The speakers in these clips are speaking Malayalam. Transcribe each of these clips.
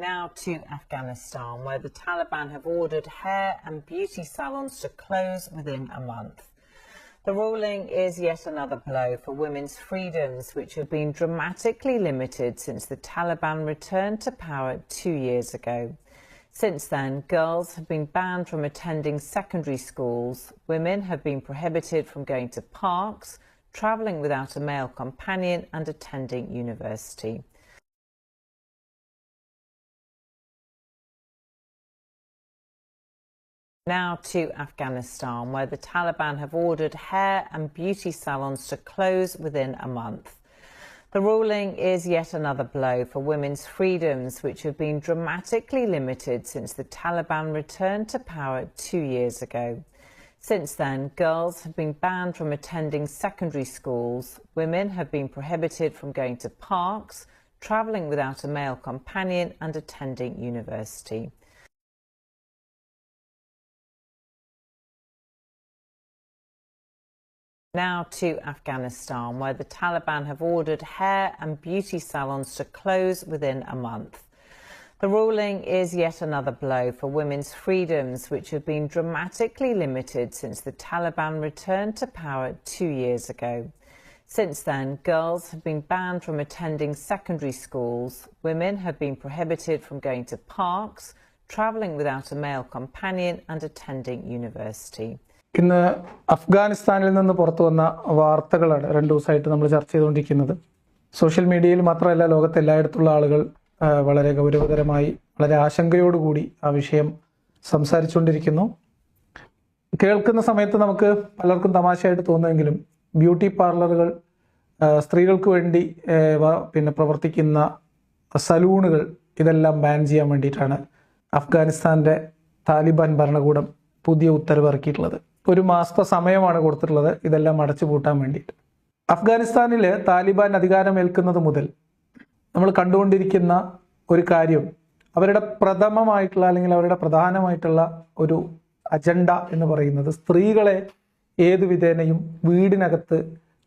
Now to Afghanistan, where the Taliban have ordered hair and beauty salons to close within a month. The ruling is yet another blow for women's freedoms, which have been dramatically limited since the Taliban returned to power two years ago. Since then, girls have been banned from attending secondary schools, women have been prohibited from going to parks, travelling without a male companion, and attending university. Now to Afghanistan, where the Taliban have ordered hair and beauty salons to close within a month. The ruling is yet another blow for women's freedoms, which have been dramatically limited since the Taliban returned to power two years ago. Since then, girls have been banned from attending secondary schools, women have been prohibited from going to parks, travelling without a male companion, and attending university. Now to Afghanistan, where the Taliban have ordered hair and beauty salons to close within a month. The ruling is yet another blow for women's freedoms, which have been dramatically limited since the Taliban returned to power two years ago. Since then, girls have been banned from attending secondary schools, women have been prohibited from going to parks, travelling without a male companion, and attending university. ഇന്ന് അഫ്ഗാനിസ്ഥാനിൽ നിന്ന് പുറത്തു വന്ന വാർത്തകളാണ് രണ്ടു ദിവസമായിട്ട് നമ്മൾ ചർച്ച ചെയ്തുകൊണ്ടിരിക്കുന്നത്. സോഷ്യൽ മീഡിയയിൽ മാത്രമല്ല ലോകത്തെ എല്ലായിടത്തുള്ള ആളുകൾ വളരെ ഗൗരവതരമായി വളരെ ആശങ്കയോടുകൂടി ആ വിഷയം സംസാരിച്ചുകൊണ്ടിരിക്കുന്നു. കേൾക്കുന്ന സമയത്ത് നമുക്ക് പലർക്കും തമാശയായിട്ട് തോന്നുമെങ്കിലും ബ്യൂട്ടി പാർലറുകൾ സ്ത്രീകൾക്ക് വേണ്ടി പിന്നെ പ്രവർത്തിക്കുന്ന സലൂണുകൾ ഇതെല്ലാം ബാൻ ചെയ്യാൻ വേണ്ടിയിട്ടാണ് അഫ്ഗാനിസ്ഥാന്റെ താലിബാൻ ഭരണകൂടം പുതിയ ഉത്തരവ് ഇറക്കിയിട്ടുള്ളത്. ഒരു മാസത്തെ സമയമാണ് കൊടുത്തിട്ടുള്ളത്. ഇതെല്ലാം അടച്ചു പൂട്ടാൻ വേണ്ടിയിട്ട്. അഫ്ഗാനിസ്ഥാനിൽ താലിബാൻ അധികാരമേൽക്കുന്നത് മുതൽ നമ്മൾ കണ്ടുകൊണ്ടിരിക്കുന്ന ഒരു കാര്യം അവരുടെ പ്രഥമമായിട്ടുള്ള അല്ലെങ്കിൽ അവരുടെ പ്രധാനമായിട്ടുള്ള ഒരു അജണ്ട എന്ന് പറയുന്നത് സ്ത്രീകളെ ഏതു വിധേനയും വീടിനകത്ത്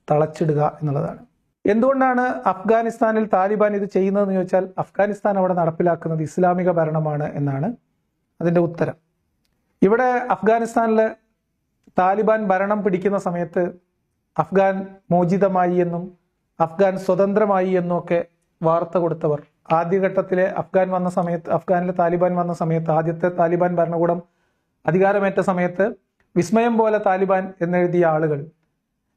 തളച്ചിടുക എന്നുള്ളതാണ്. എന്തുകൊണ്ടാണ് അഫ്ഗാനിസ്ഥാനിൽ താലിബാൻ ഇത് ചെയ്യുന്നതെന്ന് ചോദിച്ചാൽ അഫ്ഗാനിസ്ഥാൻ അവിടെ നടപ്പിലാക്കുന്നത് ഇസ്ലാമിക ഭരണമാണ് എന്നാണ് അതിന്റെ ഉത്തരം. ഇവിടെ അഫ്ഗാനിസ്ഥാനിലെ താലിബാൻ ഭരണം പിടിക്കുന്ന സമയത്ത് അഫ്ഗാൻ മോചിതമായി എന്നും അഫ്ഗാൻ സ്വതന്ത്രമായി എന്നും ഒക്കെ വാർത്ത കൊടുത്തവർ. ആദ്യഘട്ടത്തിലെ അഫ്ഗാൻ വന്ന സമയത്ത് അഫ്ഗാനിലെ താലിബാൻ വന്ന സമയത്ത് ആദ്യത്തെ താലിബാൻ ഭരണകൂടം അധികാരമേറ്റ സമയത്ത് വിസ്മയം പോലെ താലിബാൻ എന്നെഴുതിയ ആളുകൾ.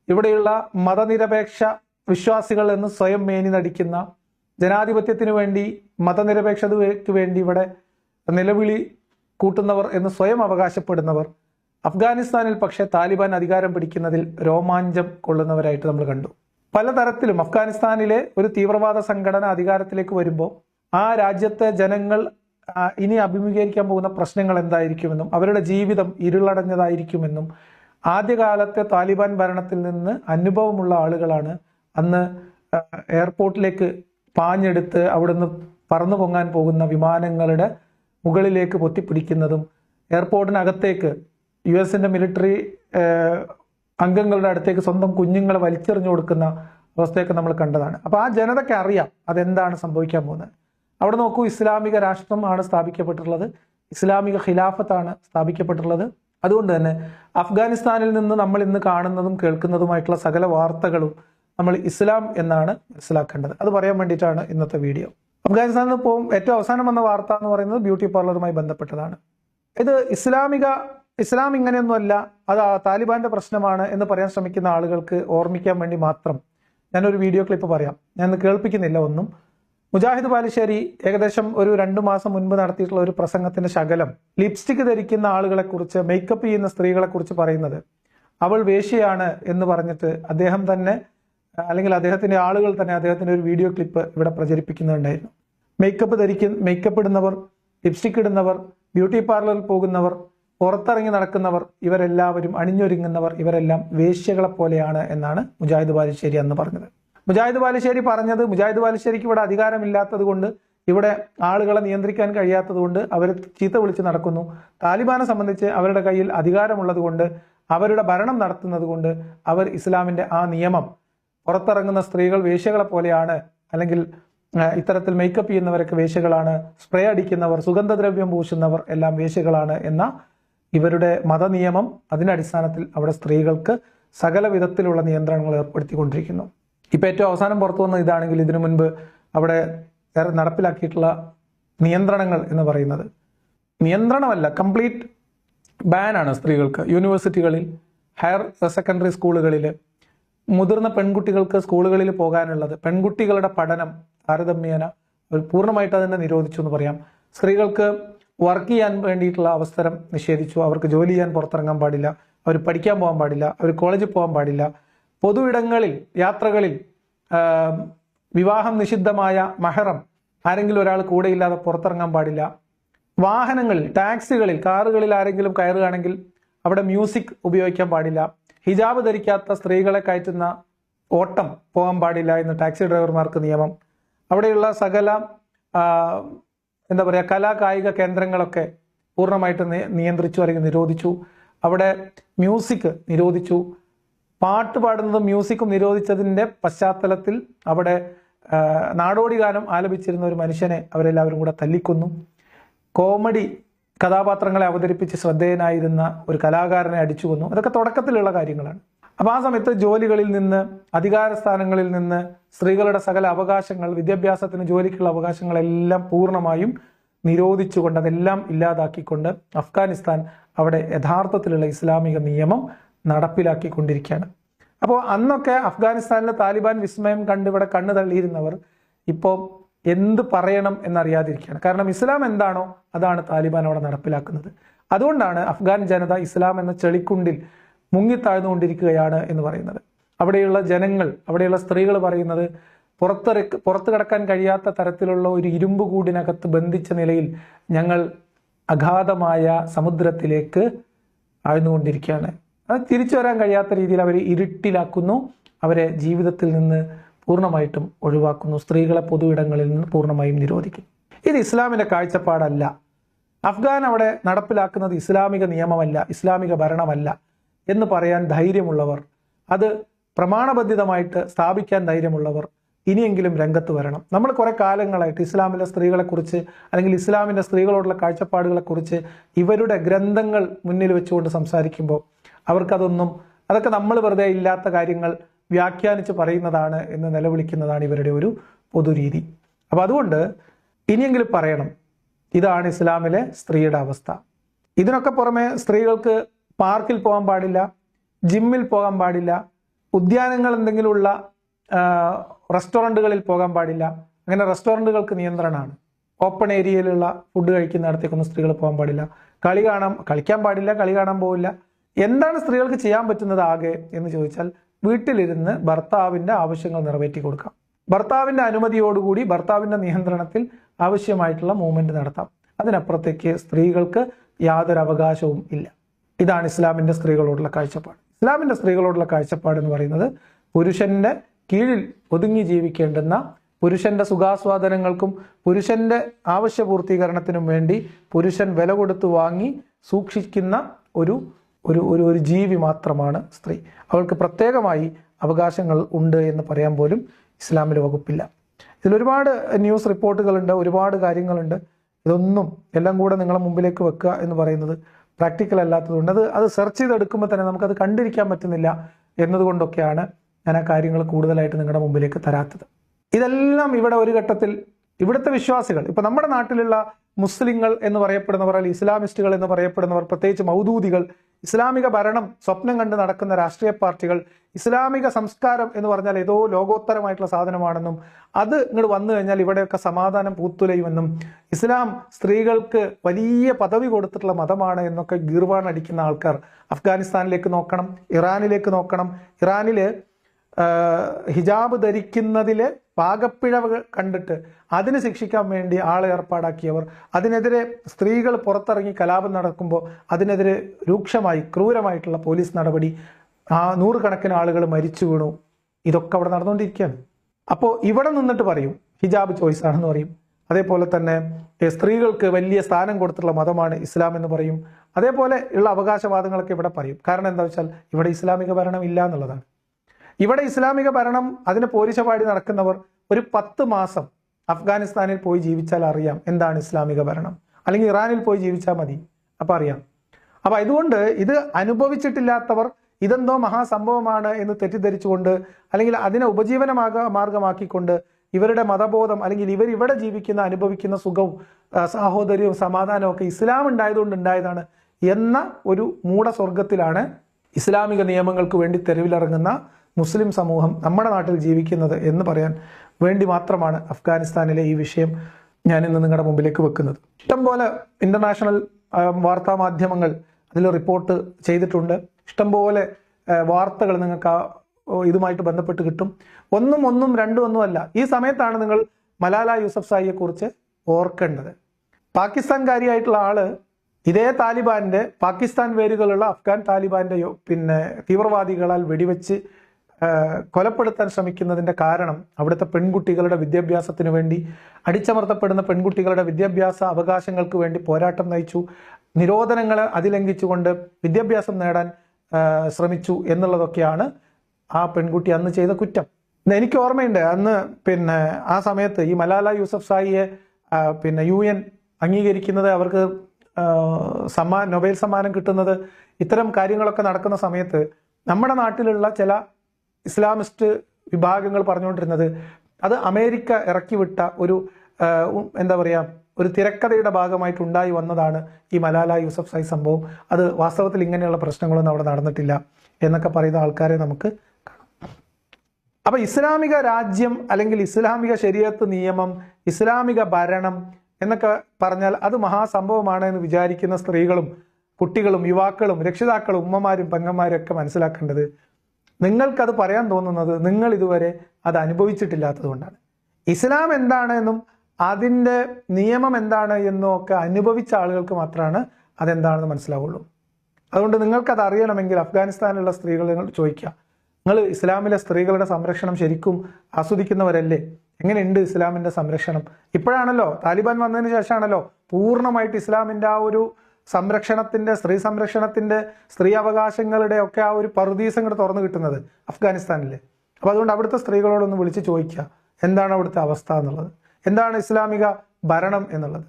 ഇവിടെയുള്ള മതനിരപേക്ഷ വിശ്വാസികൾ എന്ന് സ്വയം മേനി നടിക്കുന്ന ജനാധിപത്യത്തിനു വേണ്ടി മതനിരപേക്ഷതയ്ക്ക് വേണ്ടി ഇവിടെ നിലവിളി കൂട്ടുന്നവർ എന്ന് സ്വയം അവകാശപ്പെടുന്നവർ അഫ്ഗാനിസ്ഥാനിൽ പക്ഷേ താലിബാൻ അധികാരം പിടിക്കുന്നതിൽ രോമാഞ്ചം കൊള്ളുന്നവരായിട്ട് നമ്മൾ കണ്ടു. പലതരത്തിലും അഫ്ഗാനിസ്ഥാനിലെ ഒരു തീവ്രവാദ സംഘടന അധികാരത്തിലേക്ക് വരുമ്പോൾ ആ രാജ്യത്തെ ജനങ്ങൾ ഇനി അഭിമുഖീകരിക്കാൻ പോകുന്ന പ്രശ്നങ്ങൾ എന്തായിരിക്കുമെന്നും അവരുടെ ജീവിതം ഇരുളടഞ്ഞതായിരിക്കുമെന്നും ആദ്യകാലത്തെ താലിബാൻ ഭരണത്തിൽ നിന്ന് അനുഭവമുള്ള ആളുകളാണ് അന്ന് എയർപോർട്ടിലേക്ക് പാഞ്ഞെടുത്ത് അവിടുന്ന് പറന്നു പൊങ്ങാൻ പോകുന്ന വിമാനങ്ങളുടെ മുകളിലേക്ക് പൊത്തിപ്പിടിക്കുന്നതും എയർപോർട്ടിനകത്തേക്ക് യു എസിന്റെ മിലിറ്ററി അംഗങ്ങളുടെ അടുത്തേക്ക് സ്വന്തം കുഞ്ഞുങ്ങളെ വലിച്ചെറിഞ്ഞു കൊടുക്കുന്ന അവസ്ഥയൊക്കെ നമ്മൾ കണ്ടതാണ്. അപ്പൊ ആ ജനതയ്ക്ക് അറിയാം അതെന്താണ് സംഭവിക്കാൻ പോകുന്നത്. അവിടെ നോക്കൂ ഇസ്ലാമിക രാഷ്ട്രം ആണ് സ്ഥാപിക്കപ്പെട്ടിട്ടുള്ളത്. ഇസ്ലാമിക ഖിലാഫത്താണ് സ്ഥാപിക്കപ്പെട്ടിട്ടുള്ളത്. അതുകൊണ്ട് തന്നെ അഫ്ഗാനിസ്ഥാനിൽ നിന്ന് നമ്മൾ ഇന്ന് കാണുന്നതും കേൾക്കുന്നതുമായിട്ടുള്ള സകല വാർത്തകളും നമ്മൾ ഇസ്ലാം എന്നാണ് മനസ്സിലാക്കേണ്ടത്. അത് പറയാൻ വേണ്ടിയിട്ടാണ് ഇന്നത്തെ വീഡിയോ. അഫ്ഗാനിസ്ഥാനിൽ പോകും ഏറ്റവും അവസാനം വന്ന വാർത്ത എന്ന് പറയുന്നത് ബ്യൂട്ടി പാർലറുമായി ബന്ധപ്പെട്ടതാണ്. ഇത് ഇസ്ലാമിക ഇസ്ലാം ഇങ്ങനെയൊന്നുമല്ല. അത് താലിബാന്റെ പ്രശ്നമാണ് എന്ന് പറയാൻ ശ്രമിക്കുന്ന ആളുകൾക്ക് ഓർമ്മിക്കാൻ വേണ്ടി മാത്രം ഞാനൊരു വീഡിയോ ക്ലിപ്പ് പറയാം. ഞാൻ കേൾപ്പിക്കുന്നില്ല ഒന്നും. മുജാഹിദ് ബാലുശ്ശേരി ഏകദേശം ഒരു രണ്ടു മാസം മുൻപ് നടത്തിയിട്ടുള്ള ഒരു പ്രസംഗത്തിന്റെ ശകലം ലിപ്സ്റ്റിക് ധരിക്കുന്ന ആളുകളെ കുറിച്ച് മേക്കപ്പ് ചെയ്യുന്ന സ്ത്രീകളെ കുറിച്ച് പറയുന്നത്. അവൾ വേശ്യയാണ് എന്ന് പറഞ്ഞിട്ട് അദ്ദേഹം തന്നെ അല്ലെങ്കിൽ അദ്ദേഹത്തിന്റെ ആളുകൾ തന്നെ അദ്ദേഹത്തിന്റെ ഒരു വീഡിയോ ക്ലിപ്പ് ഇവിടെ പ്രചരിപ്പിക്കുന്നുണ്ടായിരുന്നു. മേക്കപ്പ് ധരിക്കുന്ന മേക്കപ്പ് ഇടുന്നവർ ലിപ്സ്റ്റിക് ഇടുന്നവർ ബ്യൂട്ടി പാർലറിൽ പോകുന്നവർ പുറത്തിറങ്ങി നടക്കുന്നവർ ഇവരെല്ലാവരും അണിഞ്ഞൊരുങ്ങുന്നവർ ഇവരെല്ലാം വേശ്യകളെ പോലെയാണ് എന്നാണ് മുജാഹിദ് ബാലുശ്ശേരി അന്ന് പറഞ്ഞത്. മുജാഹിദ് ബാലുശ്ശേരി പറഞ്ഞത് മുജാഹിദ് ബാലുശ്ശേരിക്ക് ഇവിടെ അധികാരമില്ലാത്തത് കൊണ്ട് ഇവിടെ ആളുകളെ നിയന്ത്രിക്കാൻ കഴിയാത്തത് കൊണ്ട് അവർ ചീത്ത വിളിച്ച് നടക്കുന്നു. താലിബാനെ സംബന്ധിച്ച് അവരുടെ കയ്യിൽ അധികാരമുള്ളത് കൊണ്ട് അവരുടെ ഭരണം നടത്തുന്നത് കൊണ്ട് അവർ ഇസ്ലാമിന്റെ ആ നിയമം പുറത്തിറങ്ങുന്ന സ്ത്രീകൾ വേശ്യകളെ പോലെയാണ് അല്ലെങ്കിൽ ഇത്തരത്തിൽ മേക്കപ്പ് ചെയ്യുന്നവരൊക്കെ വേശ്യകളാണ് സ്പ്രേ അടിക്കുന്നവർ സുഗന്ധദ്രവ്യം പൂശുന്നവർ എല്ലാം വേശ്യകളാണ് എന്ന ഇവരുടെ മതനിയമം അതിന്റെ അടിസ്ഥാനത്തിൽ അവിടെ സ്ത്രീകൾക്ക് സകല വിധത്തിലുള്ള നിയന്ത്രണങ്ങൾ ഏർപ്പെടുത്തിക്കൊണ്ടിരിക്കുന്നു. ഇപ്പം ഏറ്റവും അവസാനം പുറത്തു വന്ന ഇതാണെങ്കിൽ ഇതിനു മുൻപ് അവിടെ നടപ്പിലാക്കിയിട്ടുള്ള നിയന്ത്രണങ്ങൾ എന്ന് പറയുന്നത്. നിയന്ത്രണമല്ല കംപ്ലീറ്റ് ബാനാണ് സ്ത്രീകൾക്ക്. യൂണിവേഴ്സിറ്റികളിൽ ഹയർ സെക്കൻഡറി സ്കൂളുകളിൽ മുതിർന്ന പെൺകുട്ടികൾക്ക് സ്കൂളുകളിൽ പോകാനുള്ളത് പെൺകുട്ടികളുടെ പഠനം താരതമ്യേന പൂർണമായിട്ട് അതിനെ നിരോധിച്ചു എന്ന് പറയാം. സ്ത്രീകൾക്ക് വർക്ക് ചെയ്യാൻ വേണ്ടിയിട്ടുള്ള അവസരം നിഷേധിച്ചു. അവർക്ക് ജോലി ചെയ്യാൻ പുറത്തിറങ്ങാൻ പാടില്ല. അവർ പഠിക്കാൻ പോകാൻ പാടില്ല. അവർ കോളേജിൽ പോകാൻ പാടില്ല. പൊതു ഇടങ്ങളിൽ യാത്രകളിൽ വിവാഹം നിഷിദ്ധമായ മഹറം ആരെങ്കിലും ഒരാൾ കൂടെയില്ലാതെ പുറത്തിറങ്ങാൻ പാടില്ല. വാഹനങ്ങളിൽ ടാക്സികളിൽ കാറുകളിൽ ആരെങ്കിലും കയറുകയാണെങ്കിൽ അവിടെ മ്യൂസിക് ഉപയോഗിക്കാൻ പാടില്ല. ഹിജാബ് ധരിക്കാത്ത സ്ത്രീകളെ കയറ്റുന്ന ഓട്ടം പോകാൻ പാടില്ല എന്ന് ടാക്സി ഡ്രൈവർമാർക്ക് നിയമം. അവിടെയുള്ള സകല എന്താ പറയുക കലാ കായിക കേന്ദ്രങ്ങളൊക്കെ പൂർണമായിട്ട് നിയന്ത്രിച്ചു അല്ലെങ്കിൽ നിരോധിച്ചു. അവിടെ മ്യൂസിക് നിരോധിച്ചു. പാട്ട് പാടുന്നതും മ്യൂസിക്കും നിരോധിച്ചതിന്റെ പശ്ചാത്തലത്തിൽ അവിടെ നാടോടി ഗാനം ആലപിച്ചിരുന്ന ഒരു മനുഷ്യനെ അവരെല്ലാവരും കൂടെ തല്ലിക്കൊന്നു. കോമഡി കഥാപാത്രങ്ങളെ അവതരിപ്പിച്ച് ശ്രദ്ധേയനായിരുന്ന ഒരു കലാകാരനെ അടിച്ചു കൊന്നു. അതൊക്കെ തുടക്കത്തിലുള്ള കാര്യങ്ങളാണ്. അപ്പോൾ ആ സമയത്ത് ജോലികളിൽ നിന്ന് അധികാര സ്ഥാനങ്ങളിൽ നിന്ന് സ്ത്രീകളുടെ സകല അവകാശങ്ങൾ വിദ്യാഭ്യാസത്തിന് ജോലിക്കുള്ള അവകാശങ്ങളെല്ലാം പൂർണമായും നിരോധിച്ചുകൊണ്ട് അതെല്ലാം ഇല്ലാതാക്കിക്കൊണ്ട് അഫ്ഗാനിസ്ഥാൻ അവിടെ യഥാർത്ഥത്തിലുള്ള ഇസ്ലാമിക നിയമം നടപ്പിലാക്കിക്കൊണ്ടിരിക്കുകയാണ്. അപ്പോൾ അന്നൊക്കെ അഫ്ഗാനിസ്ഥാനിലെ താലിബാൻ വിസ്മയം കണ്ട് ഇവിടെ കണ്ണു തള്ളിയിരുന്നവർ ഇപ്പോൾ എന്ത് പറയണം എന്നറിയാതിരിക്കുകയാണ്. കാരണം ഇസ്ലാം എന്താണോ അതാണ് താലിബാൻ അവിടെ നടപ്പിലാക്കുന്നത്. അതുകൊണ്ടാണ് അഫ്ഗാൻ ജനത ഇസ്ലാം എന്ന ചെളിക്കുണ്ടിൽ മുങ്ങിത്താഴ്ന്നുകൊണ്ടിരിക്കുകയാണ് എന്ന് പറയുന്നത്. അവിടെയുള്ള ജനങ്ങൾ അവിടെയുള്ള സ്ത്രീകൾ പറയുന്നത് പുറത്തിറ പുറത്തു കടക്കാൻ കഴിയാത്ത തരത്തിലുള്ള ഒരു ഇരുമ്പ് കൂടിനകത്ത് ബന്ധിച്ച നിലയിൽ ഞങ്ങൾ അഗാധമായ സമുദ്രത്തിലേക്ക് ആഴ്ന്നുകൊണ്ടിരിക്കുകയാണ്. അത് തിരിച്ചു വരാൻ കഴിയാത്ത രീതിയിൽ അവരെ ഇരുട്ടിലാക്കുന്നു. അവരെ ജീവിതത്തിൽ നിന്ന് പൂർണമായിട്ടും ഒഴിവാക്കുന്നു. സ്ത്രീകളെ പൊതു ഇടങ്ങളിൽ നിന്ന് പൂർണമായും നിരോധിക്കും ഇത് ഇസ്ലാമിന്റെ കാഴ്ചപ്പാടല്ല. അഫ്ഗാൻ അവിടെ നടപ്പിലാക്കുന്നത് ഇസ്ലാമിക നിയമമല്ല ഇസ്ലാമിക ഭരണമല്ല. എന്ന് പറയാൻ ധൈര്യമുള്ളവർ അത് പ്രമാണബന്ധിതമായിട്ട് സ്ഥാപിക്കാൻ ധൈര്യമുള്ളവർ ഇനിയെങ്കിലും രംഗത്ത് വരണം. നമ്മൾ കുറെ കാലങ്ങളായിട്ട് ഇസ്ലാമിലെ സ്ത്രീകളെക്കുറിച്ച് അല്ലെങ്കിൽ ഇസ്ലാമിന്റെ സ്ത്രീകളോടുള്ള കാഴ്ചപ്പാടുകളെക്കുറിച്ച് ഇവരുടെ ഗ്രന്ഥങ്ങൾ മുന്നിൽ വെച്ചുകൊണ്ട് സംസാരിക്കുമ്പോൾ അവർക്കതൊന്നും അതൊക്കെ നമ്മൾ വെറുതെ ഇല്ലാത്ത കാര്യങ്ങൾ വ്യാഖ്യാനിച്ച് പറയുന്നതാണ് എന്ന് നിലവിളിക്കുന്നതാണ് ഇവരുടെ ഒരു പൊതുരീതി. അപ്പൊ അതുകൊണ്ട് ഇനിയെങ്കിലും പറയണം ഇതാണ് ഇസ്ലാമിലെ സ്ത്രീയുടെ അവസ്ഥ. ഇതിനൊക്കെ പുറമെ സ്ത്രീകൾക്ക് പാർക്കിൽ പോകാൻ പാടില്ല ജിമ്മിൽ പോകാൻ പാടില്ല ഉദ്യാനങ്ങൾ എന്തെങ്കിലുമുള്ള റെസ്റ്റോറന്റുകളിൽ പോകാൻ പാടില്ല. അങ്ങനെ റെസ്റ്റോറന്റുകൾക്ക് നിയന്ത്രണമാണ്. ഓപ്പൺ ഏരിയയിലുള്ള ഫുഡ് കഴിക്കുന്നിടത്തേക്കൊന്നും സ്ത്രീകൾ പോകാൻ പാടില്ല. കളി കാണാൻ കളിക്കാൻ പാടില്ല കളി കാണാൻ പോവില്ല. എന്താണ് സ്ത്രീകൾക്ക് ചെയ്യാൻ പറ്റുന്നത് ആകെ എന്ന് ചോദിച്ചാൽ വീട്ടിലിരുന്ന് ഭർത്താവിന്റെ ആവശ്യങ്ങൾ നിറവേറ്റി കൊടുക്കാം. ഭർത്താവിന്റെ അനുമതിയോടുകൂടി ഭർത്താവിന്റെ നിയന്ത്രണത്തിൽ ആവശ്യമായിട്ടുള്ള മൂവ്മെന്റ് നടത്താം. അതിനപ്പുറത്തേക്ക് സ്ത്രീകൾക്ക് യാതൊരു അവകാശവും ഇല്ല. ഇതാണ് ഇസ്ലാമിന്റെ സ്ത്രീകളോടുള്ള കാഴ്ചപ്പാട്. ഇസ്ലാമിന്റെ സ്ത്രീകളോടുള്ള കാഴ്ചപ്പാട് എന്ന് പറയുന്നത് പുരുഷന്റെ കീഴിൽ ഒതുങ്ങി ജീവിക്കേണ്ടുന്ന പുരുഷന്റെ സുഖാസ്വാദനങ്ങൾക്കും പുരുഷന്റെ ആവശ്യപൂർത്തീകരണത്തിനും വേണ്ടി പുരുഷൻ വില കൊടുത്തു വാങ്ങി സൂക്ഷിക്കുന്ന ഒരു ഒരു ഒരു ഒരു ജീവി മാത്രമാണ് സ്ത്രീ. അവൾക്ക് പ്രത്യേകമായി അവകാശങ്ങൾ ഉണ്ട് എന്ന് പറയാൻ പോലും ഇസ്ലാമിൽ വകുപ്പില്ല. ഇതിൽ ഒരുപാട് ന്യൂസ് റിപ്പോർട്ടുകളുണ്ട് ഒരുപാട് കാര്യങ്ങളുണ്ട്. ഇതൊന്നും എല്ലാം കൂടെ നിങ്ങളെ മുമ്പിലേക്ക് വെക്കുക എന്ന് പറയുന്നത് പ്രാക്ടിക്കൽ അല്ലാത്തതുകൊണ്ട് അത് അത് സെർച്ച് ചെയ്തെടുക്കുമ്പോൾ തന്നെ നമുക്കത് കണ്ടിരിക്കാൻ പറ്റുന്നില്ല എന്നതുകൊണ്ടൊക്കെയാണ് ഞാൻ ആ കാര്യങ്ങൾ കൂടുതലായിട്ട് നിങ്ങളുടെ മുമ്പിലേക്ക് തരാത്തത്. ഇതെല്ലാം ഇവിടെ ഒരു ഘട്ടത്തിൽ ഇവിടുത്തെ വിശ്വാസികൾ ഇപ്പൊ നമ്മുടെ നാട്ടിലുള്ള മുസ്ലിങ്ങൾ എന്ന് പറയപ്പെടുന്നവർ അല്ലെങ്കിൽ ഇസ്ലാമിസ്റ്റുകൾ എന്ന് പറയപ്പെടുന്നവർ പ്രത്യേകിച്ച് മൗദൂദികൾ ഇസ്ലാമിക ഭരണം സ്വപ്നം കണ്ട് നടക്കുന്ന രാഷ്ട്രീയ പാർട്ടികൾ ഇസ്ലാമിക സംസ്കാരം എന്ന് പറഞ്ഞാൽ ഏതോ ലോകോത്തരമായിട്ടുള്ള സാധനമാണെന്നും അത് ഇങ്ങോട്ട് വന്നു കഴിഞ്ഞാൽ ഇവിടെയൊക്കെ സമാധാനം പൂത്തുലയുമെന്നും ഇസ്ലാം സ്ത്രീകൾക്ക് വലിയ പദവി കൊടുത്തിട്ടുള്ള മതമാണ് എന്നൊക്കെ ഗീർവാൺ അടിക്കുന്ന ആൾക്കാർ അഫ്ഗാനിസ്ഥാനിലേക്ക് നോക്കണം ഇറാനിലേക്ക് നോക്കണം. ഇറാനിൽ ആഹ് ഹിജാബ് ധരിക്കുന്നതിലെ പാകപ്പിഴവുകൾ കണ്ടിട്ട് അതിന് ശിക്ഷിക്കാൻ വേണ്ടി ആളെ ഏർപ്പാടാക്കിയവർ അതിനെതിരെ സ്ത്രീകൾ പുറത്തിറങ്ങി കലാപം നടക്കുമ്പോൾ അതിനെതിരെ രൂക്ഷമായി ക്രൂരമായിട്ടുള്ള പോലീസ് നടപടി ആ നൂറുകണക്കിന് ആളുകൾ മരിച്ചു വീണു. ഇതൊക്കെ അവിടെ നടന്നുകൊണ്ടിരിക്കുകയാണ്. അപ്പോൾ ഇവിടെ നിന്നിട്ട് പറയും ഹിജാബ് ചോയ്സ് ആണെന്ന് പറയും. അതേപോലെ തന്നെ സ്ത്രീകൾക്ക് വലിയ സ്ഥാനം കൊടുത്തിട്ടുള്ള മതമാണ് ഇസ്ലാം എന്ന് പറയും. അതേപോലെ ഉള്ള അവകാശവാദങ്ങളൊക്കെ ഇവിടെ പറയും. കാരണം എന്താ വെച്ചാൽ ഇവിടെ ഇസ്ലാമിക ഭരണം ഇല്ല എന്നുള്ളതാണ്. ഇവിടെ ഇസ്ലാമിക ഭരണം അതിന് പോരിശപാടി നടക്കുന്നവർ ഒരു പത്ത് മാസം അഫ്ഗാനിസ്ഥാനിൽ പോയി ജീവിച്ചാൽ അറിയാം എന്താണ് ഇസ്ലാമിക ഭരണം. അല്ലെങ്കിൽ ഇറാനിൽ പോയി ജീവിച്ചാൽ മതി. അപ്പൊ അറിയാം. അപ്പൊ ഇതുകൊണ്ട് ഇത് അനുഭവിച്ചിട്ടില്ലാത്തവർ ഇതെന്തോ മഹാസംഭവമാണ് എന്ന് തെറ്റിദ്ധരിച്ചുകൊണ്ട് അല്ലെങ്കിൽ അതിനെ ഉപജീവന മാർഗ മാർഗമാക്കിക്കൊണ്ട് ഇവരുടെ മതബോധം അല്ലെങ്കിൽ ഇവർ ഇവിടെ ജീവിക്കുന്ന അനുഭവിക്കുന്ന സുഖവും സാഹോദര്യവും സമാധാനവും ഒക്കെ ഇസ്ലാം ഉണ്ടായതുകൊണ്ട് ഉണ്ടായതാണ് എന്ന ഒരു മൂടസ്വർഗത്തിലാണ് ഇസ്ലാമിക നിയമങ്ങൾക്ക് വേണ്ടി തെരുവിലിറങ്ങുന്ന മുസ്ലിം സമൂഹം നമ്മുടെ നാട്ടിൽ ജീവിക്കുന്നത് എന്ന് പറയാൻ വേണ്ടി മാത്രമാണ് അഫ്ഗാനിസ്ഥാനിലെ ഈ വിഷയം ഞാൻ ഇന്ന് നിങ്ങളുടെ മുമ്പിലേക്ക് വെക്കുന്നത്. ഇഷ്ടംപോലെ ഇന്റർനാഷണൽ വാർത്താ മാധ്യമങ്ങൾ അതിൽ റിപ്പോർട്ട് ചെയ്തിട്ടുണ്ട്. ഇഷ്ടംപോലെ വാർത്തകൾ നിങ്ങൾക്ക് ആ ഇതുമായിട്ട് ബന്ധപ്പെട്ട് കിട്ടും. ഒന്നും ഒന്നും രണ്ടും ഒന്നും അല്ല. ഈ സമയത്താണ് നിങ്ങൾ മലാല യൂസഫ് സായിയെ കുറിച്ച് ഓർക്കേണ്ടത്. പാകിസ്ഥാൻകാരിയായിട്ടുള്ള ആൾ ഇതേ താലിബാന്റെ പാകിസ്ഥാൻ വേരുകളുള്ള അഫ്ഗാൻ താലിബാന്റെയോ പിന്നെ തീവ്രവാദികളാൽ വെടിവെച്ച് കൊലപ്പെടുത്താൻ ശ്രമിക്കുന്നതിന്റെ കാരണം അവിടുത്തെ പെൺകുട്ടികളുടെ വിദ്യാഭ്യാസത്തിന് വേണ്ടി അടിച്ചമർത്തപ്പെടുന്ന പെൺകുട്ടികളുടെ വിദ്യാഭ്യാസ അവകാശങ്ങൾക്ക് വേണ്ടി പോരാട്ടം നയിച്ചു നിരോധനങ്ങളെ അതിലംഘിച്ചുകൊണ്ട് വിദ്യാഭ്യാസം നേടാൻ ശ്രമിച്ചു എന്നുള്ളതൊക്കെയാണ് ആ പെൺകുട്ടി അന്ന് ചെയ്ത കുറ്റം. എനിക്ക് ഓർമ്മയുണ്ട് അന്ന് പിന്നെ ആ സമയത്ത് ഈ മലാല യൂസഫ് സായിയെ പിന്നെ യു എൻ അംഗീകരിക്കുന്നത് അവർക്ക് സമ്മാൻ സമ്മാ നൊബേൽ സമ്മാനം കിട്ടുന്നത് ഇത്തരം കാര്യങ്ങളൊക്കെ നടക്കുന്ന സമയത്ത് നമ്മുടെ നാട്ടിലുള്ള ചില ഇസ്ലാമിസ്റ്റ് വിഭാഗങ്ങൾ പറഞ്ഞുകൊണ്ടിരുന്നത് അത് അമേരിക്ക ഇറക്കിവിട്ട ഒരു എന്താ പറയുക ഒരു തിരക്കഥയുടെ ഭാഗമായിട്ട് ഉണ്ടായി വന്നതാണ് ഈ മലാല യൂസഫ് സായി സംഭവം. അത് വാസ്തവത്തിൽ ഇങ്ങനെയുള്ള പ്രശ്നങ്ങളൊന്നും അവിടെ നടന്നിട്ടില്ല എന്നൊക്കെ പറയുന്ന ആൾക്കാരെ നമുക്ക് കാണാം. അപ്പൊ ഇസ്ലാമിക രാജ്യം അല്ലെങ്കിൽ ഇസ്ലാമിക ശരീരത്ത് നിയമം ഇസ്ലാമിക ഭരണം എന്നൊക്കെ പറഞ്ഞാൽ അത് മഹാസംഭവമാണ് എന്ന് വിചാരിക്കുന്ന സ്ത്രീകളും കുട്ടികളും യുവാക്കളും രക്ഷിതാക്കളും ഉമ്മമാരും പെങ്ങന്മാരും ഒക്കെ മനസ്സിലാക്കേണ്ടത് നിങ്ങൾക്കത് പറയാൻ തോന്നുന്നത് നിങ്ങൾ ഇതുവരെ അത് അനുഭവിച്ചിട്ടില്ലാത്തതുകൊണ്ടാണ്. ഇസ്ലാം എന്താണ് എന്നും അതിന്റെ നിയമം എന്താണ് എന്നും ഒക്കെ അനുഭവിച്ച ആളുകൾക്ക് മാത്രമാണ് അതെന്താണെന്ന് മനസ്സിലാവുള്ളൂ. അതുകൊണ്ട് നിങ്ങൾക്കത് അറിയണമെങ്കിൽ അഫ്ഗാനിസ്ഥാനിലുള്ള സ്ത്രീകൾ നിങ്ങൾ ചോദിക്കുക. നിങ്ങൾ ഇസ്ലാമിലെ സ്ത്രീകളുടെ സംരക്ഷണം ശരിക്കും ആസ്വദിക്കുന്നവരല്ലേ? എങ്ങനെയുണ്ട് ഇസ്ലാമിന്റെ സംരക്ഷണം? ഇപ്പോഴാണല്ലോ താലിബാൻ വന്നതിന് ശേഷമാണല്ലോ പൂർണമായിട്ട് ഇസ്ലാമിന്റെ ആ ഒരു സംരക്ഷണത്തിന്റെ സ്ത്രീ സംരക്ഷണത്തിന്റെ സ്ത്രീ അവകാശങ്ങളുടെ ഒക്കെ ആ ഒരു പറുദീസം ഇങ്ങോട്ട് തുറന്നു കിട്ടുന്നത് അഫ്ഗാനിസ്ഥാനിൽ അപ്പോൾ അതുകൊണ്ട് അവിടുത്തെ സ്ത്രീകളോടൊന്ന് വിളിച്ച് ചോദിക്കുക എന്താണ് അവിടുത്തെ അവസ്ഥ എന്നുള്ളത്? എന്താണ് ഇസ്ലാമിക ഭരണം എന്നുള്ളത്?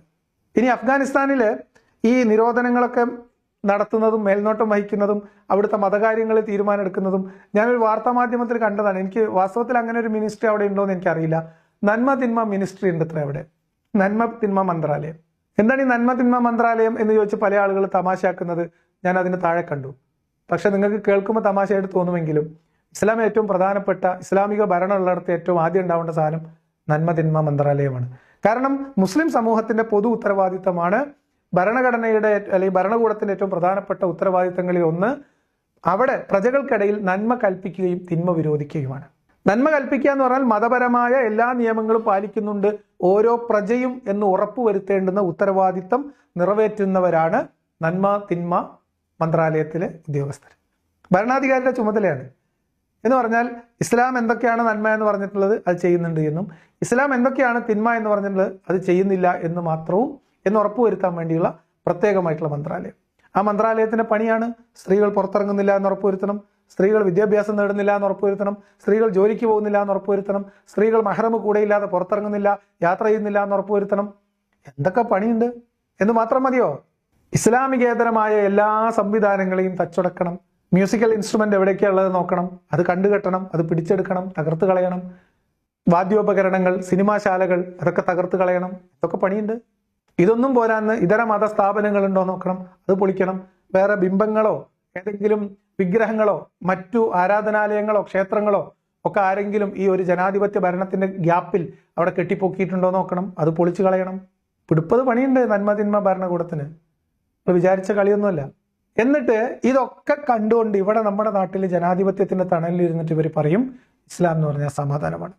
ഇനി അഫ്ഗാനിസ്ഥാനിൽ ഈ നിരോധനങ്ങളൊക്കെ നടത്തുന്നതും മേൽനോട്ടം വഹിക്കുന്നതും അവിടുത്തെ മതകാര്യങ്ങളിൽ തീരുമാനമെടുക്കുന്നതും ഞാനൊരു വാർത്താ മാധ്യമത്തിൽ കണ്ടതാണ്. എനിക്ക് വാസ്തവത്തിൽ അങ്ങനെ ഒരു മിനിസ്ട്രി അവിടെ ഉണ്ടോ എന്ന് എനിക്കറിയില്ല. നന്മ തിന്മ മിനിസ്ട്രി ഉണ്ട് അത്ര അവിടെ. നന്മ തിന്മ മന്ത്രാലയം. എന്താണ് ഈ നന്മ തിന്മ മന്ത്രാലയം എന്ന് ചോദിച്ച് പല ആളുകൾ തമാശയാക്കുന്നത് ഞാൻ അതിന് താഴെ കണ്ടു. പക്ഷെ നിങ്ങൾക്ക് കേൾക്കുമ്പോൾ തമാശയായിട്ട് തോന്നുമെങ്കിലും ഇസ്ലാം ഏറ്റവും പ്രധാനപ്പെട്ട ഇസ്ലാമിക ഭരണമുള്ളിടത്ത് ഏറ്റവും ആദ്യം ഉണ്ടാവേണ്ട സാധനം നന്മ തിന്മ മന്ത്രാലയമാണ്. കാരണം മുസ്ലിം സമൂഹത്തിന്റെ പൊതു ഉത്തരവാദിത്തമാണ് ഭരണഘടനയുടെ അല്ലെങ്കിൽ ഭരണകൂടത്തിന്റെ ഏറ്റവും പ്രധാനപ്പെട്ട ഉത്തരവാദിത്തങ്ങളിൽ ഒന്ന് അവിടെ പ്രജകൾക്കിടയിൽ നന്മ കൽപ്പിക്കുകയും തിന്മ വിരോധിക്കുകയുമാണ്. നന്മ കൽപ്പിക്കുക എന്ന് പറഞ്ഞാൽ മതപരമായ എല്ലാ നിയമങ്ങളും പാലിക്കുന്നുണ്ട്. ഓരോ പ്രജയും എന്ന് ഉറപ്പുവരുത്തേണ്ടുന്ന ഉത്തരവാദിത്തം നിറവേറ്റുന്നവരാണ് നന്മ തിന്മ മന്ത്രാലയത്തിലെ ഉദ്യോഗസ്ഥർ. ഭരണാധികാരിയുടെ ചുമതലയാണ്. എന്ന് പറഞ്ഞാൽ ഇസ്ലാം എന്തൊക്കെയാണ് നന്മ എന്ന് പറഞ്ഞിട്ടുള്ളത് അത് ചെയ്യുന്നുണ്ട് എന്നും ഇസ്ലാം എന്തൊക്കെയാണ് തിന്മ എന്ന് പറഞ്ഞിട്ടുള്ളത് അത് ചെയ്യുന്നില്ല എന്ന് മാത്രവും എന്ന് ഉറപ്പുവരുത്താൻ വേണ്ടിയുള്ള പ്രത്യേകമായിട്ടുള്ള മന്ത്രാലയം. ആ മന്ത്രാലയത്തിന്റെ പണിയാണ് സ്ത്രീകൾ പുറത്തിറങ്ങുന്നില്ല എന്ന് ഉറപ്പുവരുത്തണം. സ്ത്രീകൾ വിദ്യാഭ്യാസം നേടുന്നില്ല എന്ന് ഉറപ്പുവരുത്തണം. സ്ത്രീകൾ ജോലിക്ക് പോകുന്നില്ല എന്ന് ഉറപ്പുവരുത്തണം. സ്ത്രീകൾ മഹറമ് കൂടെയില്ലാതെ പുറത്തിറങ്ങുന്നില്ല യാത്ര ചെയ്യുന്നില്ല എന്ന് ഉറപ്പുവരുത്തണം. എന്തൊക്കെ പണിയുണ്ട്? എന്ന് മാത്രം മതിയോ? ഇസ്ലാമികേതരമായ എല്ലാ സംവിധാനങ്ങളെയും തച്ചുടക്കണം. മ്യൂസിക്കൽ ഇൻസ്ട്രുമെന്റ് ഉള്ളത് നോക്കണം. അത് കണ്ടുകെട്ടണം അത് പിടിച്ചെടുക്കണം തകർത്ത് കളയണം. വാദ്യോപകരണങ്ങൾ സിനിമാശാലകൾ അതൊക്കെ തകർത്ത് കളയണം. ഇതൊക്കെ പണിയുണ്ട്? ഇതൊന്നും പോരാന്ന് ഇതര മത സ്ഥാപനങ്ങളുണ്ടോ നോക്കണം. അത് പൊളിക്കണം. വേറെ ബിംബങ്ങളോ ഏതെങ്കിലും വിഗ്രഹങ്ങളോ മറ്റു ആരാധനാലയങ്ങളോ ക്ഷേത്രങ്ങളോ ഒക്കെ ആരെങ്കിലും ഈ ഒരു ജനാധിപത്യ ഭരണത്തിന്റെ ഗ്യാപ്പിൽ അവിടെ കെട്ടിപ്പൊക്കിയിട്ടുണ്ടോ നോക്കണം. അത് പൊളിച്ചു കളയണം. പിടിപ്പത് പണിയുണ്ട് നന്മതിന്മ ഭരണകൂടത്തിന്. ഇപ്പൊ വിചാരിച്ച കളിയൊന്നുമല്ല. എന്നിട്ട് ഇതൊക്കെ കണ്ടുകൊണ്ട് ഇവിടെ നമ്മുടെ നാട്ടിൽ ജനാധിപത്യത്തിന്റെ തണലിൽ ഇരുന്നിട്ട് ഇവർ പറയും ഇസ്ലാം എന്ന് പറഞ്ഞാൽ സമാധാനമാണ്.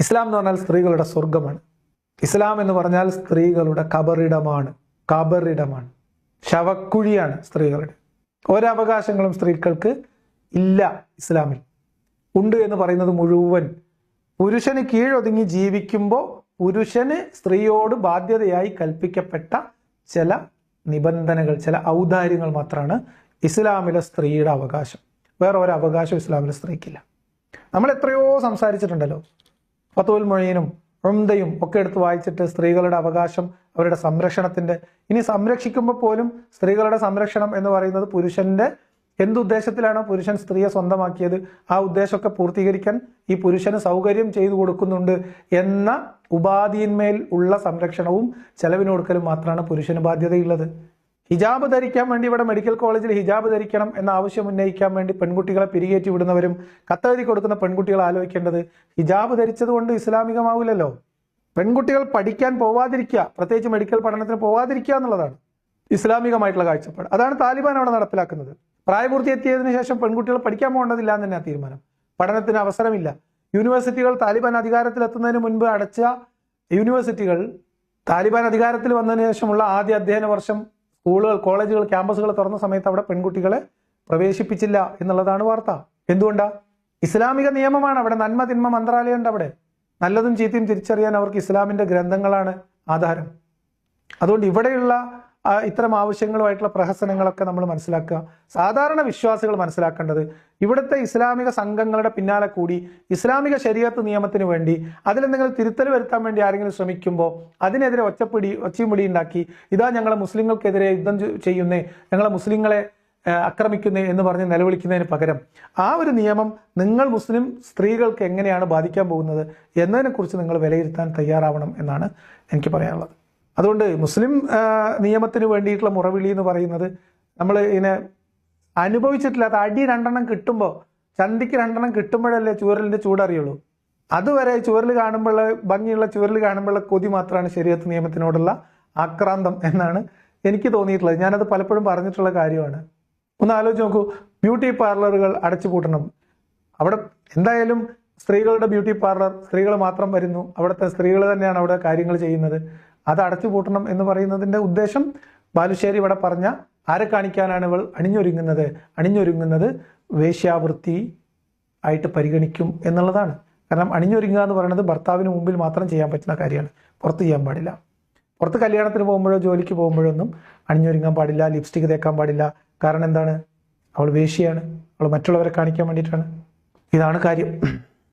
ഇസ്ലാം എന്ന് പറഞ്ഞാൽ സ്ത്രീകളുടെ സ്വർഗമാണ് ഇസ്ലാം എന്ന് പറഞ്ഞാൽ സ്ത്രീകളുടെ കബറിടമാണ്. കബറിടമാണ്. ശവക്കുഴിയാണ് സ്ത്രീകളുടെ. ഒരവകാശങ്ങളും സ്ത്രീകൾക്ക് ഇല്ല ഇസ്ലാമിൽ. ഉണ്ട് എന്ന് പറയുന്നത് മുഴുവൻ. പുരുഷന് കീഴൊതുങ്ങി ജീവിക്കുമ്പോൾ പുരുഷന് സ്ത്രീയോട് ബാധ്യതയായി കൽപ്പിക്കപ്പെട്ട ചില നിബന്ധനകൾ ചില ഔദാര്യങ്ങൾ മാത്രമാണ് ഇസ്ലാമിലെ സ്ത്രീയുടെ അവകാശം. വേറെ ഒരു അവകാശം ഇസ്ലാമിലെ സ്ത്രീക്കില്ല. നമ്മൾ എത്രയോ സംസാരിച്ചിട്ടുണ്ടല്ലോ. ഫത്തുൽ മൊഴീനും ഉംദയും ഒക്കെ എടുത്ത് വായിച്ചിട്ട് സ്ത്രീകളുടെ അവകാശം അവരുടെ സംരക്ഷണത്തിന്റെ ഇനി സംരക്ഷിക്കുമ്പോൾ പോലും സ്ത്രീകളുടെ സംരക്ഷണം എന്ന് പറയുന്നത് പുരുഷന്റെ എന്തുദ്ദേശത്തിലാണോ പുരുഷൻ സ്ത്രീയെ സ്വന്തമാക്കിയത് ആ ഉദ്ദേശമൊക്കെ പൂർത്തീകരിക്കാൻ ഈ പുരുഷന് സൗകര്യം ചെയ്തു കൊടുക്കുന്നുണ്ട് എന്ന ഉപാധിയിന്മേൽ ഉള്ള സംരക്ഷണവും ചെലവിന് കൊടുക്കലും മാത്രമാണ് പുരുഷന് ബാധ്യതയുള്ളത്. ഹിജാബ് ധരിക്കാൻ വേണ്ടി ഇവിടെ മെഡിക്കൽ കോളേജിൽ ഹിജാബ് ധരിക്കണം എന്ന ആവശ്യം ഉന്നയിക്കാൻ വേണ്ടി പെൺകുട്ടികളെ പിരികേറ്റി വിടുന്നവരും കത്തെഴുതി കൊടുക്കുന്ന പെൺകുട്ടികൾ ആലോചിക്കേണ്ടത് ഹിജാബ് ധരിച്ചതുകൊണ്ട് ഇസ്ലാമികമാവില്ലല്ലോ. പെൺകുട്ടികൾ പഠിക്കാൻ പോവാതിരിക്കുക പ്രത്യേകിച്ച് മെഡിക്കൽ പഠനത്തിന് പോവാതിരിക്കുക എന്നുള്ളതാണ് ഇസ്ലാമികമായിട്ടുള്ള കാഴ്ചപ്പാട്. അതാണ് താലിബാൻ അവിടെ നടപ്പിലാക്കുന്നത്. പ്രായപൂർത്തി എത്തിയതിനു ശേഷം പെൺകുട്ടികൾ പഠിക്കാൻ പോകേണ്ടതില്ല എന്ന് തന്നെയാണ് തീരുമാനം. പഠനത്തിന് അവസരമില്ല. യൂണിവേഴ്സിറ്റികൾ താലിബാൻ അധികാരത്തിലെത്തുന്നതിന് മുൻപ് അടച്ച യൂണിവേഴ്സിറ്റികൾ താലിബാൻ അധികാരത്തിൽ വന്നതിന് ശേഷമുള്ള ആദ്യ അധ്യയന വർഷം സ്കൂളുകൾ കോളേജുകൾ ക്യാമ്പസുകൾ തുറന്ന സമയത്ത് അവിടെ പെൺകുട്ടികളെ പ്രവേശിപ്പിച്ചില്ല എന്നുള്ളതാണ് വാർത്ത. എന്തുകൊണ്ടാ? ഇസ്ലാമിക നിയമമാണ് അവിടെ നന്മ തിന്മ മന്ത്രാലയം ഉണ്ട് അവിടെ. നല്ലതും ചീത്തയും തിരിച്ചറിയാൻ അവർക്ക് ഇസ്ലാമിന്റെ ഗ്രന്ഥങ്ങളാണ് ആധാരം. അതുകൊണ്ട് ഇവിടെയുള്ള ഇത്തരം ആവശ്യങ്ങളുമായിട്ടുള്ള പ്രഹസനങ്ങളൊക്കെ നമ്മൾ മനസ്സിലാക്കുക. സാധാരണ വിശ്വാസികൾ മനസ്സിലാക്കേണ്ടത് ഇവിടുത്തെ ഇസ്ലാമിക സംഘങ്ങളുടെ പിന്നാലെ കൂടി ഇസ്ലാമിക ശരീരത്ത് നിയമത്തിന് വേണ്ടി അതിലെന്തെങ്കിലും തിരുത്തൽ വരുത്താൻ വേണ്ടി ആരെങ്കിലും ശ്രമിക്കുമ്പോൾ അതിനെതിരെ ഒച്ചപ്പിടി ഒച്ചയും പിടി ഉണ്ടാക്കി ഇതാ ഞങ്ങളെ മുസ്ലിങ്ങൾക്കെതിരെ യുദ്ധം ചെയ്യുന്നേ ഞങ്ങളെ മുസ്ലിങ്ങളെ ആക്രമിക്കുന്നേ എന്ന് പറഞ്ഞ് നിലവിളിക്കുന്നതിന് പകരം ആ ഒരു നിയമം നിങ്ങൾ മുസ്ലിം സ്ത്രീകൾക്ക് എങ്ങനെയാണ് ബാധിക്കാൻ പോകുന്നത് എന്നതിനെക്കുറിച്ച് നിങ്ങൾ വിലയിരുത്താൻ തയ്യാറാവണം എന്നാണ് എനിക്ക് പറയാനുള്ളത്. അതുകൊണ്ട് മുസ്ലിം നിയമത്തിന് വേണ്ടിയിട്ടുള്ള മുറവിളി എന്ന് പറയുന്നത് നമ്മൾ ഇതിനെ അനുഭവിച്ചിട്ടില്ലാത്ത അടി രണ്ടെണ്ണം കിട്ടുമ്പോൾ ചന്തിക്ക് രണ്ടെണ്ണം കിട്ടുമ്പോഴല്ലേ ചൂരലിന്റെ ചൂടറിയുള്ളൂ അതുവരെ ചുവരിൽ കാണുമ്പോൾ ഭംഗിയുള്ള ചുവരിൽ കാണുമ്പോൾ കൊതി മാത്രമാണ് ശരീരത്ത് നിയമത്തിനോടുള്ള ആക്രാന്തം എന്നാണ് എനിക്ക് തോന്നിയിട്ടുള്ളത്. ഞാനത് പലപ്പോഴും പറഞ്ഞിട്ടുള്ള കാര്യമാണ്. ഒന്ന് ആലോചിച്ച് നോക്കൂ ബ്യൂട്ടി പാർലറുകൾ അടച്ചുപൂട്ടണം അവിടെ എന്തായാലും സ്ത്രീകളുടെ ബ്യൂട്ടി പാർലർ സ്ത്രീകൾ മാത്രം വരുന്നു. അവിടുത്തെ സ്ത്രീകൾ തന്നെയാണ് അവിടെ കാര്യങ്ങൾ ചെയ്യുന്നത്. അത് അടച്ചുപൂട്ടണം എന്ന് പറയുന്നതിന്റെ ഉദ്ദേശം ബാലുശ്ശേരി ഇവിടെ പറഞ്ഞ ആരെ കാണിക്കാനാണ് ഇവൾ അണിഞ്ഞൊരുങ്ങുന്നത്? അണിഞ്ഞൊരുങ്ങുന്നത് വേശ്യാവൃത്തി ആയിട്ട് പരിഗണിക്കും എന്നുള്ളതാണ്. കാരണം അണിഞ്ഞൊരുങ്ങുക എന്ന് പറയുന്നത് ഭർത്താവിന് മുമ്പിൽ മാത്രം ചെയ്യാൻ പറ്റുന്ന കാര്യമാണ്. പുറത്ത് ചെയ്യാൻ പാടില്ല. പുറത്ത് കല്യാണത്തിന് പോകുമ്പോഴോ ജോലിക്ക് പോകുമ്പോഴോ ഒന്നും അണിഞ്ഞൊരുങ്ങാൻ പാടില്ല ലിപ്സ്റ്റിക് തേക്കാൻ പാടില്ല. കാരണം എന്താണ്? അവൾ വേശിയാണ് അവൾ മറ്റുള്ളവരെ കാണിക്കാൻ വേണ്ടിയിട്ടാണ്. ഇതാണ് കാര്യം.